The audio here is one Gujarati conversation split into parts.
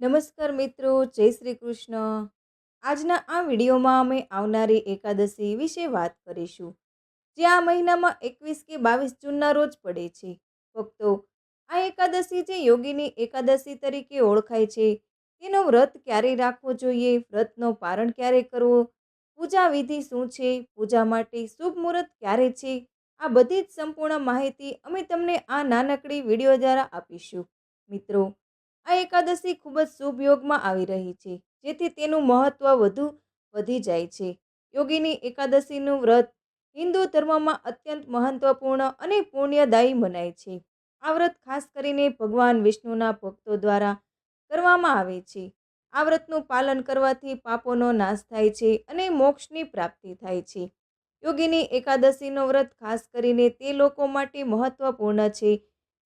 નમસ્કાર મિત્રો, જય શ્રી કૃષ્ણ. આજના આ વિડીયોમાં અમે આવનારી એકાદશી વિશે વાત કરીશું, જે આ મહિનામાં એકવીસ કે બાવીસ જૂનના રોજ પડે છે. ભક્તો આ એકાદશી જે યોગીની એકાદશી તરીકે ઓળખાય છે, તેનો વ્રત ક્યારે રાખવો જોઈએ, વ્રતનો પારણ ક્યારે કરવો, પૂજા વિધિ શું છે, પૂજા માટે શુભ મુહૂર્ત ક્યારે છે, આ બધી જ સંપૂર્ણ માહિતી અમે તમને આ નાનકડી વીડિયો દ્વારા આપીશું. મિત્રો આ એકાદશી ખૂબ જ શુભ યોગમાં આવી રહી છે, જેથી તેનું મહત્ત્વ વધુ વધી જાય છે. યોગીની એકાદશીનું વ્રત હિન્દુ ધર્મમાં અત્યંત મહત્વપૂર્ણ અને પુણ્યદાયી મનાય છે. આ વ્રત ખાસ કરીને ભગવાન વિષ્ણુના ભક્તો દ્વારા કરવામાં આવે છે. આ વ્રતનું પાલન કરવાથી પાપોનો નાશ થાય છે અને મોક્ષની પ્રાપ્તિ થાય છે. યોગીની એકાદશીનો વ્રત ખાસ કરીને તે લોકો માટે મહત્વપૂર્ણ છે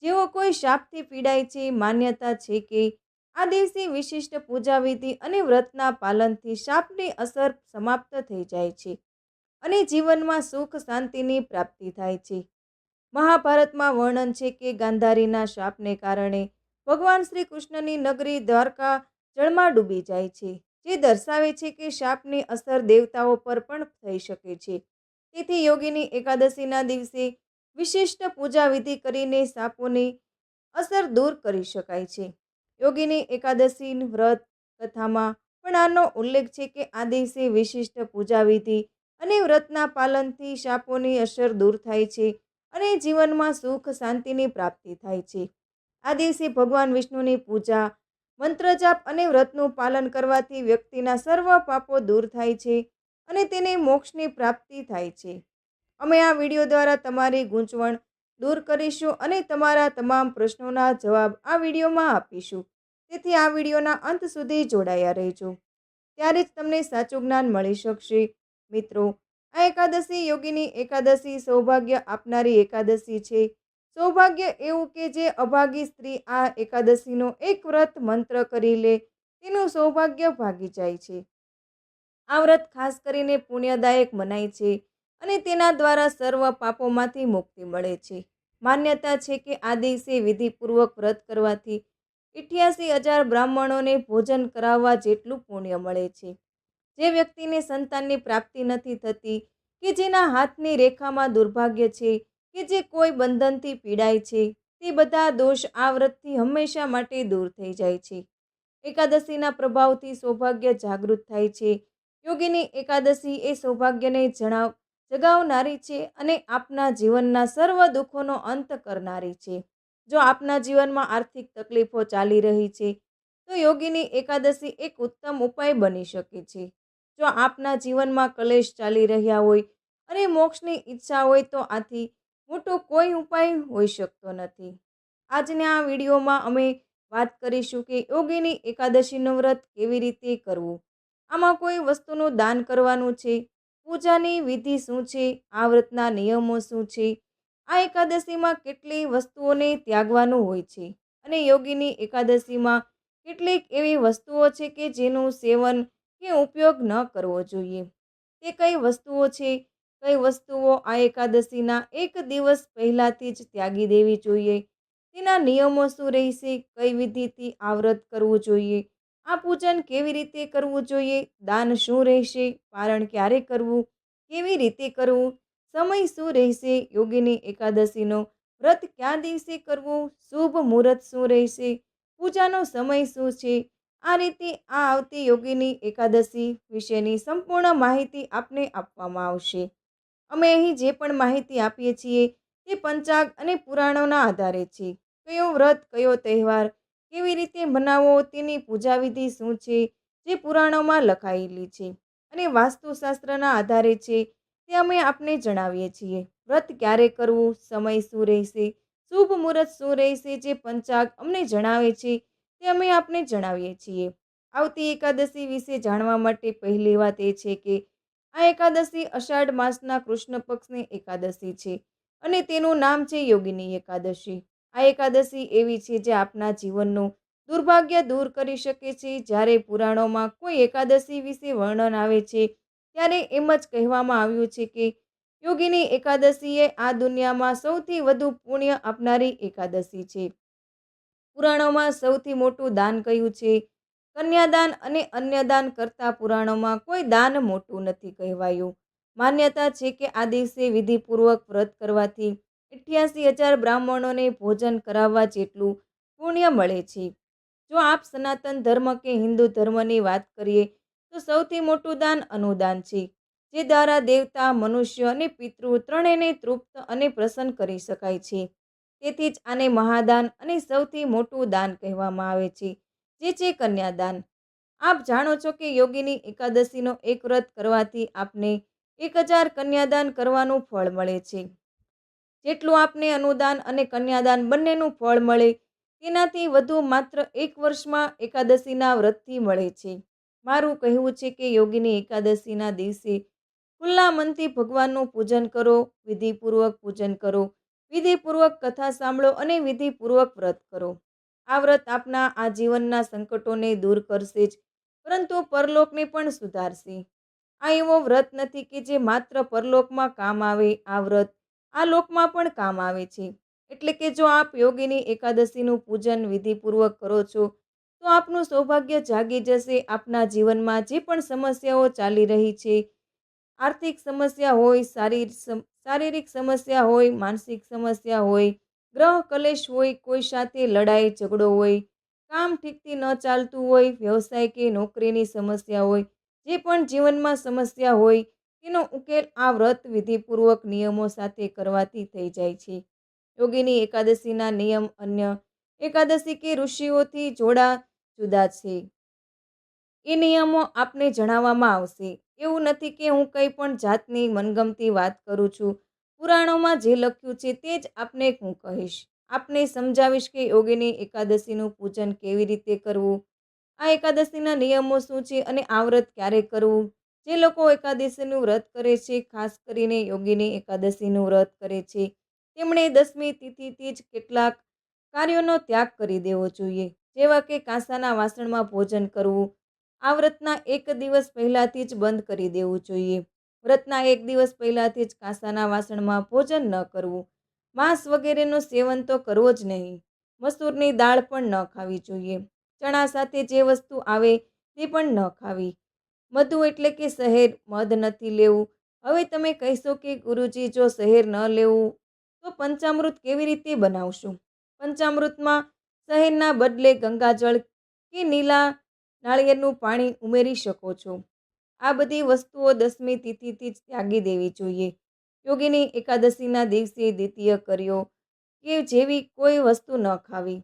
જેઓ કોઈ શાપથી પીડાય છે, માન્યતા છે કે આ દિવસે વિશિષ્ટ પૂજા વિધિ અને વ્રતના પાલનથી શાપની અસર સમાપ્ત થઈ જાય છે અને જીવનમાં સુખ શાંતિની પ્રાપ્તિ થાય છે. મહાભારતમાં વર્ણન છે કે ગાંધારીના શાપને કારણે ભગવાન શ્રી કૃષ્ણની નગરી દ્વારકા જળમાં ડૂબી જાય છે, જે દર્શાવે છે કે શાપની અસર દેવતાઓ પર પણ થઈ શકે છે. તેથી યોગીની એકાદશીના દિવસે વિશિષ્ટ પૂજા વિધિ કરીને સાપોની અસર દૂર કરી શકાય છે. યોગીની એકાદશી વ્રત કથામાં પણ આનો ઉલ્લેખ છે કે આ દિવસે વિશિષ્ટ પૂજા વિધિ અને વ્રતના પાલનથી શાપોની અસર દૂર થાય છે અને જીવનમાં સુખ શાંતિની પ્રાપ્તિ થાય છે. આ દિવસે ભગવાન વિષ્ણુની પૂજા મંત્ર જાપ અને વ્રતનું પાલન કરવાથી વ્યક્તિના સર્વ પાપો દૂર થાય છે અને તેને મોક્ષની પ્રાપ્તિ થાય છે. અમે આ વીડિયો દ્વારા તમારી ગૂંચવણ દૂર કરીશું અને તમારા તમામ પ્રશ્નોના જવાબ આ વિડીયોમાં આપીશું. તેથી આ વિડીયોના અંત સુધી જોડાયા રહેજો. ત્યારે જ તમને સાચું જ્ઞાન મળી શકશે. મિત્રો, આ એકાદશી યોગીની એકાદશી સૌભાગ્ય આપનારી એકાદશી છે. સૌભાગ્ય એવું કે જે અભાગી સ્ત્રી આ એકાદશીનો એક વ્રત મંત્ર કરી લે, તેનું સૌભાગ્ય ભાગી જાય છે. આ વ્રત ખાસ કરીને પુણ્યદાયક મનાય છે. અને તેના દ્વારા સર્વ પાપોમાંથી મુક્તિ મળે છે. માન્યતા છે કે આ દિવસે વિધિપૂર્વક વ્રત કરવાથી ઇઠ્યાસી હજાર બ્રાહ્મણોને ભોજન કરાવવા જેટલું પુણ્ય મળે છે. જે વ્યક્તિને સંતાનની પ્રાપ્તિ નથી થતી કે જેના હાથની રેખામાં દુર્ભાગ્ય છે કે જે કોઈ બંધનથી પીડાય છે, તે બધા દોષ આ વ્રતથી હંમેશા માટે દૂર થઈ જાય છે. એકાદશીના પ્રભાવથી સૌભાગ્ય જાગૃત થાય છે. યોગીની એકાદશી એ સૌભાગ્યને જણાવ જગાવનારી છે અને આપના જીવનના સર્વ દુઃખોનો અંત કરનારી છે. જો આપના જીવનમાં આર્થિક તકલીફો ચાલી રહી છે, તો યોગીની એકાદશી એક ઉત્તમ ઉપાય બની શકે છે. જો આપના જીવનમાં કલેશ ચાલી રહ્યા હોય અને મોક્ષની ઈચ્છા હોય તો આથી મોટો કોઈ ઉપાય હોઈ શકતો નથી. આજના આ વિડીયોમાં અમે વાત કરીશું કે યોગીની એકાદશીનું વ્રત કેવી રીતે કરવું? આમાં કોઈ વસ્તુનું દાન કરવાનું છે? પૂજાની વિધિ શું છે? આ વ્રતના નિયમો શું છે? આ એકાદશીમાં કેટલી વસ્તુઓને ત્યાગવાનું હોય છે? અને યોગીની એકાદશીમાં કેટલીક એવી વસ્તુઓ છે કે જેનું સેવન કે ઉપયોગ ન કરવો જોઈએ? તે કઈ વસ્તુઓ છે? કઈ વસ્તુઓ આ એકાદશીના એક દિવસ પહેલાંથી જ ત્યાગી દેવી જોઈએ? તેના નિયમો શું રહેશે? કઈ વિધિથી આ વ્રત કરવું જોઈએ? આ પૂજન કેવી રીતે કરવું જોઈએ? દાન શું રહેશે? પારણ ક્યારે કરવું? કેવી રીતે કરવું? સમય શું રહેશે? યોગીની એકાદશીનો વ્રત કયા દિવસે કરવું? શુભ મુહૂર્ત શું રહેશે? પૂજાનો સમય શું છે? આ રીતે આ આવતી યોગીની એકાદશી વિશેની સંપૂર્ણ માહિતી આપને આપવામાં આવશે. અમે અહીં જે પણ માહિતી આપીએ છીએ તે પંચાગ અને પુરાણોના આધારે છે. કયો વ્રત, કયો તહેવાર કેવી રીતે મનાવવો તેની પૂજા વિધિ શું છે, જે પુરાણોમાં લખાયેલી છે અને વાસ્તુશાસ્ત્રના આધારે છે, તે અમે આપને જણાવીએ છીએ. વ્રત ક્યારે કરવું, સમય શું રહેશે, શુભ મુહૂર્ત શું રહેશે, જે પંચાગ અમને જણાવે છે, તે અમે આપને જણાવીએ છીએ. આવતી એકાદશી વિશે જાણવા માટે પહેલી વાત એ છે કે, આ એકાદશી અષાઢ માસના કૃષ્ણ પક્ષની એકાદશી છે અને તેનું નામ છે યોગીની એકાદશી. આ એકાદશી એવી છે જે આપના જીવનનું દુર્ભાગ્ય દૂર કરી શકે છે. જ્યારે પુરાણોમાં કોઈ એકાદશી વિશે વર્ણન આવે છે, ત્યારે એમ જ કહેવામાં આવ્યું છે કે યોગીની એકાદશી એ આ દુનિયામાં સૌથી વધુ પુણ્ય આપનારી એકાદશી છે. પુરાણોમાં સૌથી મોટું દાન કયું છે? કન્યાદાન અને અન્યદાન કરતા પુરાણોમાં કોઈ દાન મોટું નથી કહેવાયું. માન્યતા છે કે આ દિવસે વિધિપૂર્વક વ્રત કરવાથી અઠ્યાસી હજાર બ્રાહ્મણોને ભોજન કરાવવા જેટલું પુણ્ય મળે છે. જો આપ સનાતન ધર્મ કે હિન્દુ ધર્મની વાત કરીએ, તો સૌથી મોટું દાન અનુદાન છે, જે દ્વારા દેવતા, મનુષ્ય અને પિતૃ ત્રણેયને તૃપ્ત અને પ્રસન્ન કરી શકાય છે. તેથી જ આને મહાદાન અને સૌથી મોટું દાન કહેવામાં આવે છે, જે છે કન્યાદાન. આપ જાણો છો કે યોગીની એકાદશીનો એક વ્રત કરવાથી આપને એક હજાર કન્યાદાન કરવાનું ફળ મળે છે. જેટલું આપને અનુદાન અને કન્યાદાન બંનેનું ફળ મળે, તેનાથી વધુ માત્ર એક વર્ષમાં એકાદશીના વ્રતથી મળે છે. મારું કહેવું છે કે યોગીની એકાદશીના દિવસે ખુલ્લા મનથી ભગવાનનું પૂજન કરો, વિધિપૂર્વક પૂજન કરો, વિધિપૂર્વક કથા સાંભળો અને વિધિપૂર્વક વ્રત કરો. આ વ્રત આપના આ જીવનના સંકટોને દૂર કરશે જ, પરંતુ પરલોકને પણ સુધારશે. આ એવો વ્રત નથી કે જે માત્ર પરલોકમાં કામ આવે, આ વ્રત આ લોકમાં પણ કામ આવે છે. એટલે કે જો આપ યોગીની એકાદશીનું પૂજન વિધિપૂર્વક કરો છો, તો આપનું સૌભાગ્ય જાગી જશે. આપના જીવનમાં જે પણ સમસ્યાઓ ચાલી રહી છે, આર્થિક સમસ્યા હોય શારીર શારીરિક સમસ્યા હોય, માનસિક સમસ્યા હોય, ગ્રહ કલેશ હોય, કોઈ સાથે લડાઈ, ઝઘડો હોય, કામ ઠીકથી ન ચાલતું હોય, વ્યવસાય કે નોકરીની સમસ્યા હોય, જે પણ જીવનમાં સમસ્યા હોય તેનો ઉકેલ આ વ્રત વિધિપૂર્વક નિયમો સાથે કરવાથી થઈ જાય છે. યોગીની એકાદશીના નિયમ અન્ય એકાદશી કે ઋષિઓથી જોડા જુદા છે. એ નિયમો આપને જણાવવામાં આવશે. એવું નથી કે હું કંઈ પણ જાતની મનગમતી વાત કરું છું. પુરાણોમાં જે લખ્યું છે તે જ આપને હું કહીશ. આપને સમજાવીશ કે યોગીની એકાદશીનું પૂજન કેવી રીતે કરવું? આ એકાદશીના નિયમો શું છે અને આ વ્રત ક્યારે કરવું? જે લોકો એકાદશીનું વ્રત કરે છે, ખાસ કરીને યોગીની એકાદશીનું વ્રત કરે છે, તેમણે દસમી તિથિથી જ કેટલાક કાર્યોનો ત્યાગ કરી દેવો જોઈએ. જેવા કે કાંસાના વાસણમાં ભોજન કરવું, આ વ્રતના એક દિવસ પહેલાંથી જ બંધ કરી દેવું જોઈએ. વ્રતના એક દિવસ પહેલાંથી જ કાંસાના વાસણમાં ભોજન ન કરવું, માંસ વગેરેનું સેવન તો કરવો જ નહીં. મસૂરની દાળ પણ ન ખાવી જોઈએ. ચણા સાથે જે વસ્તુ આવે તે પણ ન ખાવી. મધુ એટલે કે શહેર મધ નથી લેવું. હવે તમે કહેશો કે ગુરુજી, જો શહેર ન લેવું, તો પંચામૃત કેવી રીતે બનાવશું? પંચામૃતમાં શહેરના બદલે ગંગાજળ કે નીલા નાળિયેરનું પાણી ઉમેરી શકો છો. આ બધી વસ્તુઓ દસમી તિથિથી જ ત્યાગી દેવી જોઈએ. યોગીની એકાદશીના દિવસે દ્વિતીય કર્યો કે જેવી કોઈ વસ્તુ ન ખાવી.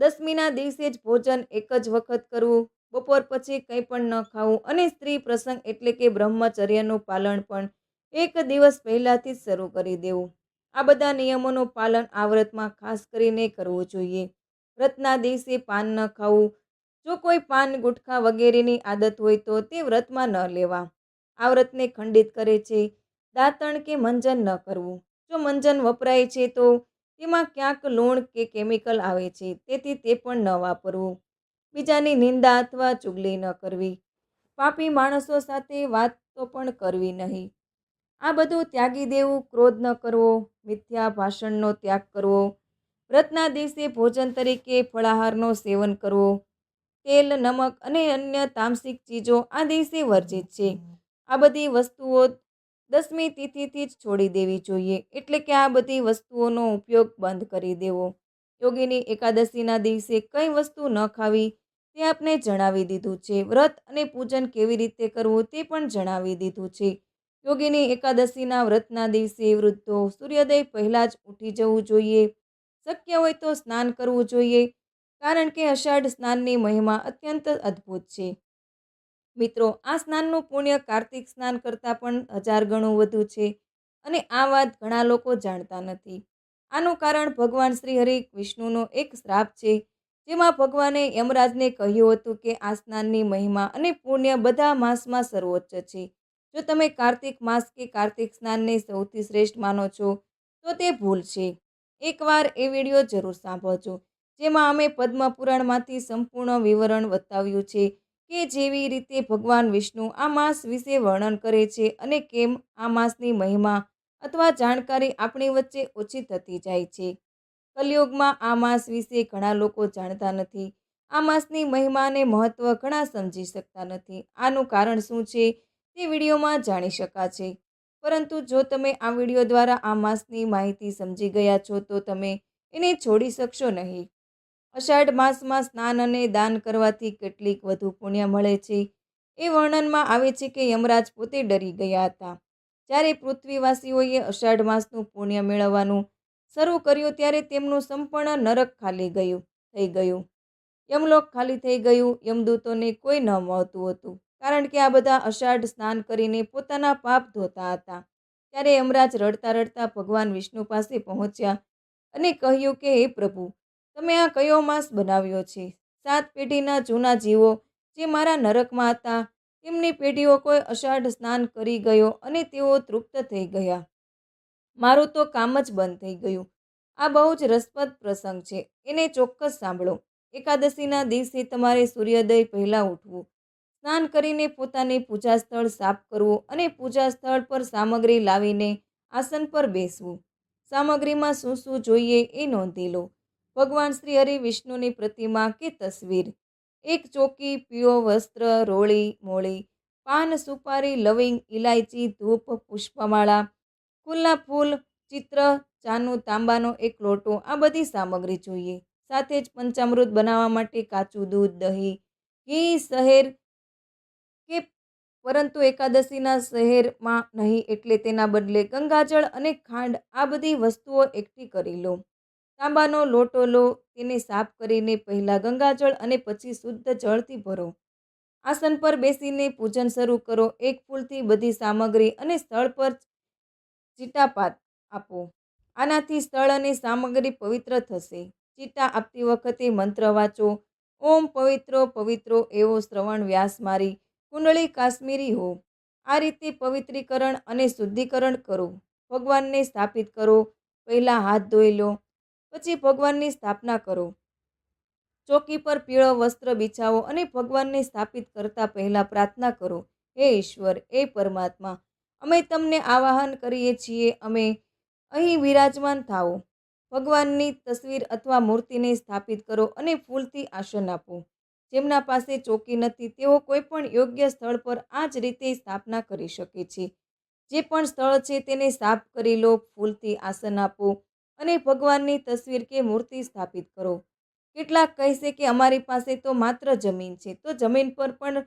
દસમીના દિવસે જ ભોજન એક જ વખત કરવું બપોર પછી કંઈ પણ ન ખાવું અને સ્ત્રી પ્રસંગ એટલે કે બ્રહ્મચર્યનું પાલન પણ એક દિવસ પહેલાંથી જ શરૂ કરી દેવું. આ બધા નિયમોનું પાલન આ વ્રતમાં ખાસ કરીને કરવું જોઈએ. વ્રતના દિવસે પાન ન ખાવું. જો કોઈ પાન, ગુટખા વગેરેની આદત હોય તો તે વ્રતમાં ન લેવા. આ વ્રતને ખંડિત કરે છે. દાંતણ કે મંજન ન કરવું. જો મંજન વપરાય છે તો તેમાં ક્યાંક લોણ કે કેમિકલ આવે છે. તેથી તે પણ ન વાપરવું. બીજાની નિંદા અથવા ચુગલી ન કરવી. પાપી માણસો સાથે વાત તો પણ કરવી નહીં. આ બધું ત્યાગી દેવું, ક્રોધ ન કરવો, મિથ્યા ભાષણનો ત્યાગ કરવો, વ્રતના દિવસે ભોજન તરીકે ફળાહારનો સેવન કરવો, તેલ, નમક અને અન્ય તામસિક ચીજો આ દિવસે વર્જિત છે. આ બધી વસ્તુઓ દસમી તિથિથી જ છોડી દેવી જોઈએ. એટલે કે આ બધી વસ્તુઓનો ઉપયોગ બંધ કરી દેવો. યોગીની એકાદશીના દિવસે કઈ વસ્તુ ન ખાવી તે આપને જણાવી દીધું છે. વ્રત અને પૂજન કેવી રીતે કરવું તે પણ જણાવી દીધું છે. યોગીની એકાદશીના વ્રતના દિવસે વૃદ્ધો સૂર્યોદય પહેલાં જ ઉઠી જવું જોઈએ. શક્ય હોય તો સ્નાન કરવું જોઈએ, કારણ કે અષાઢ સ્નાનની મહિમા અત્યંત અદ્ભુત છે. મિત્રો, આ સ્નાનનું પુણ્ય કાર્તિક સ્નાન કરતાં પણ હજાર ગણું વધુ છે અને આ વાત ઘણા લોકો જાણતા નથી. આનું કારણ ભગવાન શ્રી હરિ વિષ્ણુનો એક શ્રાપ છે. જેમાં ભગવાને યમરાજને કહ્યું હતું કે આ સ્નાનની મહિમા અને પુણ્ય બધા માસમાં સર્વોચ્ચ છે. જો તમે કાર્તિક માસ કે કાર્તિક સ્નાનને સૌથી શ્રેષ્ઠ માનો છો, તો તે ભૂલ છે. એકવાર એ વીડિયો જરૂર સાંભળજો, જેમાં અમે પદ્મપુરાણમાંથી સંપૂર્ણ વિવરણ બતાવ્યું છે કે જેવી રીતે ભગવાન વિષ્ણુ આ માસ વિશે વર્ણન કરે છે અને કેમ આ માસની મહિમા અથવા જાણકારી આપણી વચ્ચે ઓછી થતી જાય છે. કલયુગમાં આ માસ વિશે ઘણા લોકો જાણતા નથી. આ માસની મહિમાને મહત્ત્વ ઘણા સમજી શકતા નથી. આનું કારણ શું છે તે વિડીયોમાં જાણી શકાશે. પરંતુ જો તમે આ વીડિયો દ્વારા આ માસની માહિતી સમજી ગયા છો, તો તમે એને છોડી શકશો નહીં. અષાઢ માસમાં સ્નાન અને દાન કરવાથી કેટલીક વધુ પુણ્ય મળે છે. એ વર્ણનમાં આવે છે કે યમરાજ પોતે ડરી ગયા હતા. જ્યારે પૃથ્વીવાસીઓએ અષાઢ માસનું પુણ્ય મેળવવાનું શરૂ કર્યું ત્યારે તેમનું સંપૂર્ણ નરક ખાલી ગયું, થઈ ગયું. યમલોક ખાલી થઈ ગયું, યમદૂતોને કોઈ ન મળતું હતું, કારણ કે આ બધા અષાઢ સ્નાન કરીને પોતાના પાપ ધોતા હતા. ત્યારે યમરાજ રડતા રડતા ભગવાન વિષ્ણુ પાસે પહોંચ્યા અને કહ્યું કે, હે પ્રભુ, તમે આ કયો માસ બનાવ્યો છે? સાત પેઢીના જૂના જીવો જે મારા નરકમાં હતા, તેમની પેઢીઓ કોઈ અષાઢ સ્નાન કરી ગયો અને તેઓ તૃપ્ત થઈ ગયા. મારું તો કામ જ બંધ થઈ ગયું. આ બહુ જ રસપ્રદ પ્રસંગ છે. એને ચોક્કસ સાંભળો. એકાદશીના દિવસે તમારે સૂર્યોદય પહેલાં ઉઠવું. સ્નાન કરીને પોતાને પૂજા સ્થળ સાફ કરવું અને પૂજા સ્થળ પર સામગ્રી લાવીને આસન પર બેસવું. સામગ્રીમાં શું શું જોઈએ એ નોંધી લો. ભગવાન શ્રી હરિ વિષ્ણુની પ્રતિમા કે તસવીર. એક ચોકી, પીળો વસ્ત્ર, રોળી, મોળી, પાન, સુપારી, લવિંગ ઇલાયચી ધૂપ, પુષ્પમાળા ફૂલના ફૂલ, ચિત્ર ચાનું તાંબાનો એક લોટો, આ બધી સામગ્રી જોઈએ. સાથે જ પંચામૃત બનાવવા માટે કાચું દૂધ, દહીં, ઘી, શહેર કે પરંતુ એકાદશીના શહેરમાં નહીં એટલે તેના બદલે ગંગાજળ અને ખાંડ, આ બધી વસ્તુઓ એકઠી કરી લો. તાંબાનો લોટો લો, તેને સાફ કરીને પહેલાં ગંગાજળ અને પછી શુદ્ધ જળથી ભરો. આસન પર બેસીને પૂજન શરૂ કરો. એક ફૂલથી બધી સામગ્રી અને સ્થળ પર ચીટાપાત આપો. આનાથી સ્થળ અને સામગ્રી પવિત્ર થશે. ચિટા આપતી વખતે મંત્ર વાંચો. ઓમ પવિત્રો પવિત્રો એવો શ્રવણ વ્યાસ મારી કુંડળી કાશ્મીરી હો. આ રીતે પવિત્રીકરણ અને શુદ્ધિકરણ કરો. ભગવાનને સ્થાપિત કરો. પહેલાં હાથ ધોઈ લો. પછી ભગવાનની સ્થાપના કરો. ચોકી પર પીળો વસ્ત્ર બિછાવો અને ભગવાનને સ્થાપિત કરતા પહેલાં પ્રાર્થના કરો. હે ઈશ્વર એ પરમાત્મા અમે તમને આવાહન કરીએ છીએ, અમે અહીં વિરાજમાન થાઓ. ભગવાનની તસવીર અથવા મૂર્તિને સ્થાપિત કરો અને ફૂલથી આસન આપો. જેમના પાસે ચોકી નથી, તેઓ કોઈ પણ યોગ્ય સ્થળ પર આ જ રીતે સ્થાપના કરી શકે છે. જે પણ સ્થળ છે તેને સાફ કરી લો, ફૂલથી આસન આપો અને ભગવાનની તસવીર કે મૂર્તિ સ્થાપિત કરો. કેટલાક કહેશે કે અમારી પાસે તો માત્ર જમીન છે, તો જમીન પર પણ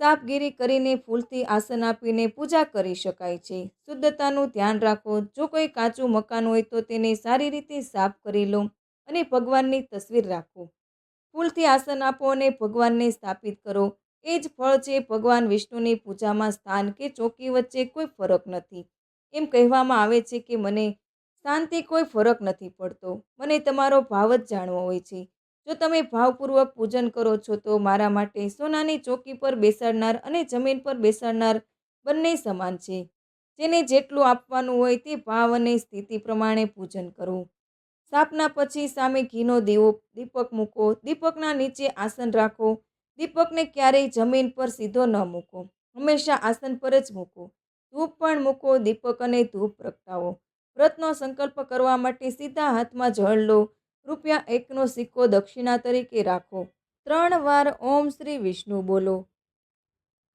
સાફગીરી કરીને ફૂલથી આસન આપીને પૂજા કરી શકાય છે. શુદ્ધતાનું ધ્યાન રાખો. જો કોઈ કાચું મકાન હોય તો તેને સારી રીતે સાફ કરી લો અને ભગવાનની તસવીર રાખો. ફૂલથી આસન આપો અને ભગવાનને સ્થાપિત કરો. એ જ ફળ છે ભગવાન વિષ્ણુની પૂજામાં સ્થાન કે ચોકી વચ્ચે કોઈ ફરક નથી. એમ કહેવામાં આવે છે કે મને શાંતિ કોઈ ફરક નથી પડતો. મને તમારો ભાવ જ જાણવો હોય છે. જો તમે ભાવપૂર્વક પૂજન કરો છો, તો મારા માટે સોનાની ચોકી પર બેસાડનાર અને જમીન પર બેસાડનાર બંને સમાન છે. જેને જેટલું આપવાનું હોય તે ભાવ અને સ્થિતિ પ્રમાણે પૂજન કરવું સ્થાપના પછી સામે ઘીનો દીવો, દીપક મૂકો, દીપકના નીચે આસન રાખો. દીપકને ક્યારેય જમીન પર સીધો ન મૂકો. હંમેશા આસન પર જ મૂકો. ધૂપ પણ મૂકો, દીપક અને ધૂપ પ્રગટાવો. વ્રતનો સંકલ્પ કરવા માટે સીધા હાથમાં જળ લો. રૂપિયા એકનો સિક્કો દક્ષિણા તરીકે રાખો. ત્રણ વાર ઓમ શ્રી વિષ્ણુ બોલો.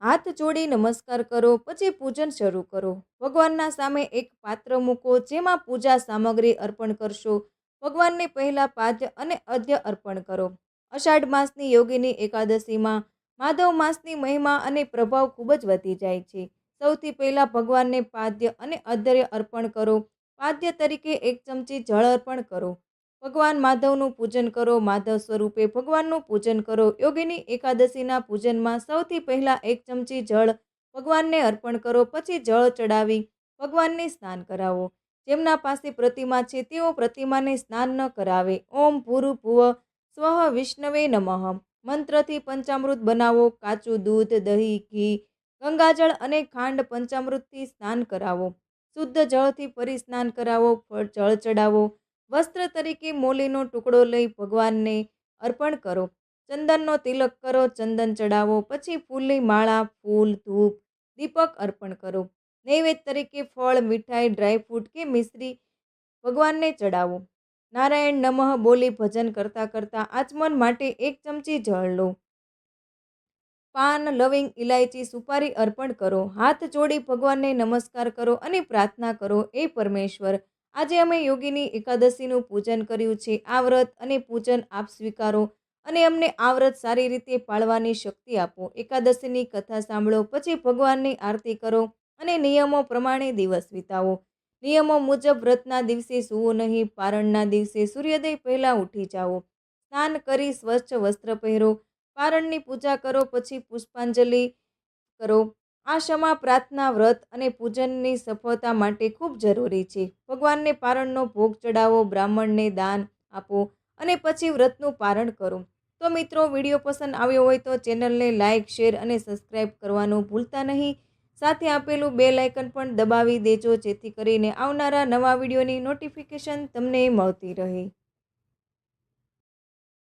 હાથ જોડી નમસ્કાર કરો, પછી પૂજન શરૂ કરો. ભગવાનના સામે એક પાત્ર મૂકો, જેમાં પૂજા સામગ્રી અર્પણ કરશો. ભગવાનને પહેલા પાદ્ય અને અધ્ય અર્પણ કરો. અષાઢ માસની યોગીની એકાદશીમાં માધવ માસની મહિમા અને પ્રભાવ ખૂબ જ વધી જાય છે. સૌથી પહેલાં ભગવાનને પાદ્ય અને અધ્ય અર્પણ કરો. પાદ્ય તરીકે એક ચમચી જળ અર્પણ કરો. ભગવાન માધવનું પૂજન કરો, માધવ સ્વરૂપે ભગવાનનું પૂજન કરો. યોગીની એકાદશીના પૂજનમાં સૌથી પહેલાં એક ચમચી જળ ભગવાનને અર્પણ કરો, પછી જળ ચડાવી ભગવાનને સ્નાન કરાવો. જેમના પાસે પ્રતિમા છે, તેઓ પ્રતિમાને સ્નાન ન કરાવે. ઓમ ભૂરુ ભુવ સ્વહ વિષ્ણવે નમઃ. મંત્રથી પંચામૃત બનાવો, કાચું દૂધ, દહીં, ઘી, ગંગાજળ અને ખાંડ પંચામૃતથી સ્નાન કરાવો. શુદ્ધ જળથી ફરી સ્નાન કરાવો જળ ચડાવો. વસ્ત્ર તરીકે મોલીનો ટુકડો લઈ ભગવાનને અર્પણ કરો. ચંદનનો તિલક કરો, ચંદન ચડાવો પછી ફૂલની માળા, ફૂલ, ધૂપ, દીપક અર્પણ કરો. નૈવેદ્ય તરીકે ફળ, મીઠાઈ ડ્રાયફ્રૂટ કે મિશ્રી ભગવાનને ચડાવો નારાયણ નમઃ બોલી ભજન કરતાં કરતાં આચમન માટે એક ચમચી જળ લો. પાન, લવિંગ ઇલાયચી સુપારી અર્પણ કરો. હાથ જોડી ભગવાનને નમસ્કાર કરો અને પ્રાર્થના કરો એ પરમેશ્વર આજે અમે યોગીની એકાદશીનું પૂજન કર્યું છે. આ વ્રત અને પૂજન આપ સ્વીકારો અને અમને આ વ્રત સારી રીતે પાળવાની શક્તિ આપો. એકાદશીની કથા સાંભળો, પછી ભગવાનની આરતી કરો અને નિયમો પ્રમાણે દિવસ વિતાવો. નિયમો મુજબ વ્રતના દિવસે સૂવો નહીં, પારણના દિવસે સૂર્યોદય પહેલાં ઉઠી જાઓ. સ્નાન કરી સ્વચ્છ વસ્ત્ર પહેરો, પારણની પૂજા કરો, પછી પુષ્પાંજલિ કરો. આ ક્ષમા, પ્રાર્થના, વ્રત અને પૂજનની સફળતા માટે ખૂબ જરૂરી છે. ભગવાનને પારણનો ભોગ ચડાવો બ્રાહ્મણને દાન આપો અને પછી વ્રતનું પારણ કરો. તો મિત્રો, વીડિયો પસંદ આવ્યો હોય તો ચેનલને લાઇક શેર અને સબસ્ક્રાઈબ કરવાનું ભૂલતા નહીં. સાથે આપેલું બે લાઇકન પણ દબાવી દેજો જેથી કરીને આવનારા નવા વિડીયોની નોટિફિકેશન તમને મળતી રહે.